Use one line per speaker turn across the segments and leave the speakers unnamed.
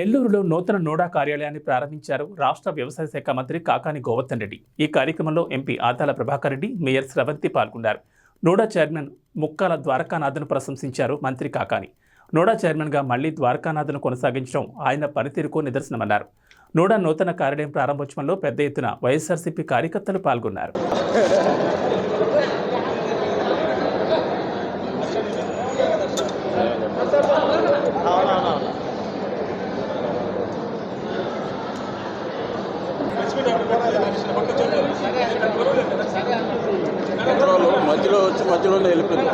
నెల్లూరులో నూతన నోడా కార్యాలయాన్ని ప్రారంభించారు రాష్ట్ర వ్యవసాయ శాఖ మంత్రి కాకాని గోవర్ధన్ రెడ్డి. ఈ కార్యక్రమంలో ఎంపీ ఆదాల ప్రభాకర్ రెడ్డి మేయర్ స్రవంతి పాల్గొన్నారు. నోడా చైర్మన్ ముక్కాల ద్వారకానాథ్ను ప్రశంసించారు మంత్రి కాకాని. నోడా చైర్మన్గా మళ్ళీ ద్వారకానాథ్ను కొనసాగించడం ఆయన పనితీరుకు నిదర్శనమన్నారు. నోడా నూతన కార్యాలయం ప్రారంభోత్సవంలో పెద్ద ఎత్తున వైఎస్ఆర్సీపీ కార్యకర్తలు పాల్గొన్నారు.
మధ్యలో వచ్చి మధ్యలోనే వెళ్ళిపోయింది.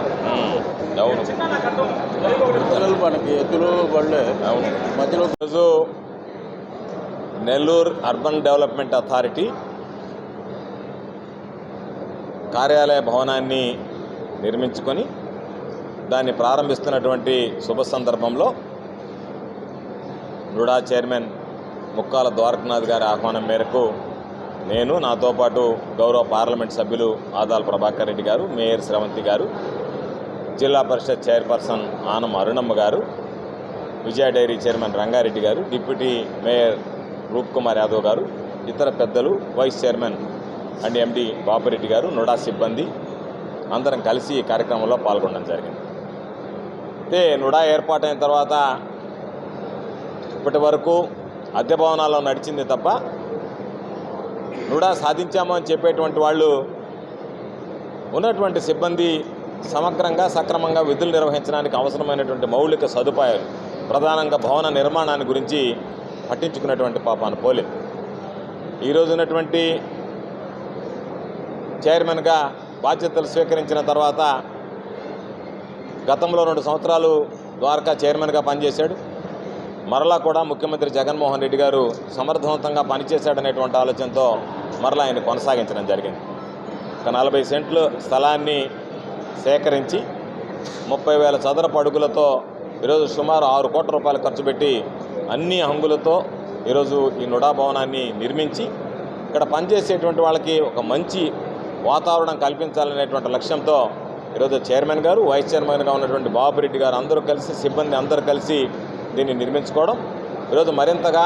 అవును.
మనకి బళ్ళే
అవును.
మధ్యలో
ఈరోజు నెల్లూరు అర్బన్ డెవలప్మెంట్ అథారిటీ కార్యాలయ భవనాన్ని నిర్మించుకొని దాన్ని ప్రారంభిస్తున్నటువంటి శుభ సందర్భంలో నుడా చైర్మన్ ముక్కాల ద్వారకనాథ్ గారి ఆహ్వానం మేరకు నేను నాతో పాటు గౌరవ పార్లమెంట్ సభ్యులు ఆదాల్ ప్రభాకర్ రెడ్డి గారు మేయర్ శ్రవంతి గారు జిల్లా పరిషత్ చైర్పర్సన్ ఆనం అరుణమ్మ గారు విజయ dairy chairman Ranga Reddy garu deputy mayor Roop Kumar Yadav గారు ఇతర పెద్దలు vice chairman and MD Bapireddy గారు నుడా సిబ్బంది అందరం కలిసి ఈ కార్యక్రమంలో పాల్గొనడం జరిగింది. అయితే నుడా ఏర్పాటైన తర్వాత ఇప్పటి వరకు అద్దె భవనాల్లో నడిచింది తప్ప నుడా సాధించామో అని చెప్పేటువంటి వాళ్ళు ఉన్నటువంటి సిబ్బంది సమగ్రంగా సక్రమంగా విధులు నిర్వహించడానికి అవసరమైనటువంటి మౌలిక సదుపాయాలు ప్రధానంగా భవన నిర్మాణాన్ని గురించి పట్టించుకున్నటువంటి పాపాను పోలే. ఈరోజు ఉన్నటువంటి చైర్మన్గా బాధ్యతలు స్వీకరించిన తర్వాత గతంలో రెండు సంవత్సరాలు ద్వారకా చైర్మన్గా పనిచేశాడు. మరలా కూడా ముఖ్యమంత్రి జగన్మోహన్ రెడ్డి గారు సమర్థవంతంగా పనిచేశాడనేటువంటి ఆలోచనతో మరలా ఆయన కొనసాగించడం జరిగింది. ఒక నలభై సెంట్లు స్థలాన్ని సేకరించి ముప్పై వేల చదరపు అడుగులతో ఈరోజు సుమారు ఆరు కోట్ల రూపాయలు ఖర్చు పెట్టి అన్ని హంగులతో ఈరోజు ఈ నుడా భవనాన్ని నిర్మించి ఇక్కడ పనిచేసేటువంటి వాళ్ళకి ఒక మంచి వాతావరణం కల్పించాలనేటువంటి లక్ష్యంతో ఈరోజు చైర్మన్ గారు వైస్ చైర్మన్గా ఉన్నటువంటి బాబురెడ్డి గారు అందరూ కలిసి సిబ్బంది అందరూ కలిసి దీన్ని నిర్మించుకోవడం ఈరోజు మరింతగా